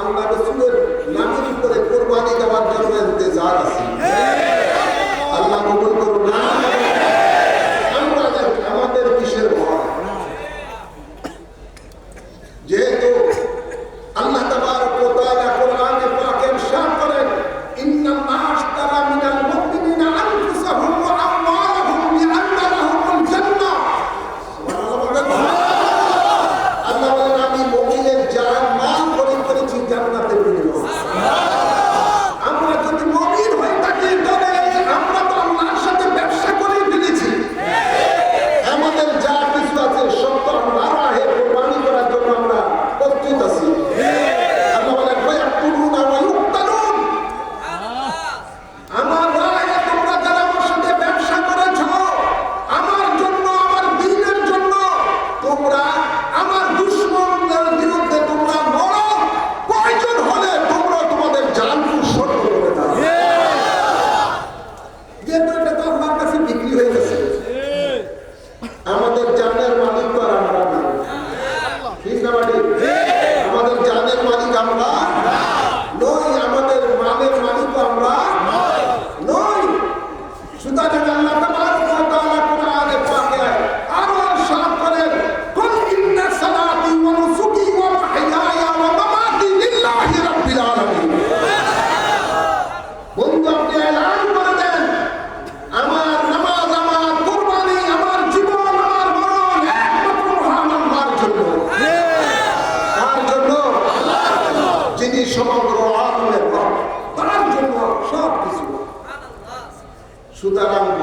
আল্লাহ রসুলের করে আছে। আল্লাহ কবুল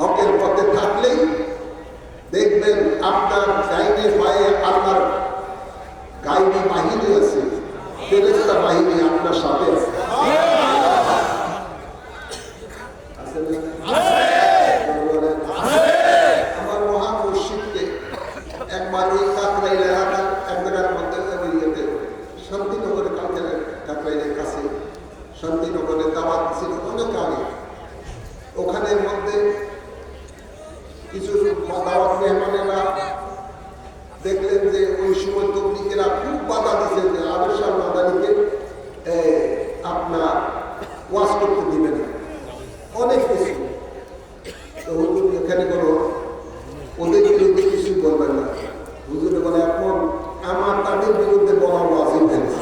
হকের পথে থাকলেই দেখবেন আপনার ডাইনে পায়ে আল্লাহর গাইনি বাহিনী আছে ফেরেস্তা বাহিনী আপনার সাথে আমার মহামসজিদকে একবার ওই কাকরাইল এলাকার এক জায়গার মধ্যে ওই ইয়েতে শান্তিনগরের কালকে কাকরাইলের কাছে, শান্তিনগরে দাওয়াত ছিল অনেক আগে। ওখানের মধ্যে কিছু মেহমানেরা দেখলেন যে ওই সময় তবলিকেরা খুব বাধা দিচ্ছে যে আবু শাহ মাদানিকে আপনার ওয়াশ করতে দিবে না। অনেক কিছু। তো হুজুর এখানে কোনো ওদের বিরুদ্ধে কিছু করবেন না। হুজুরে বলে, এখন আমার তাদের বিরুদ্ধে বলা ওয়াজিব হয়েছে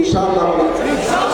ইনশাআল্লাহ।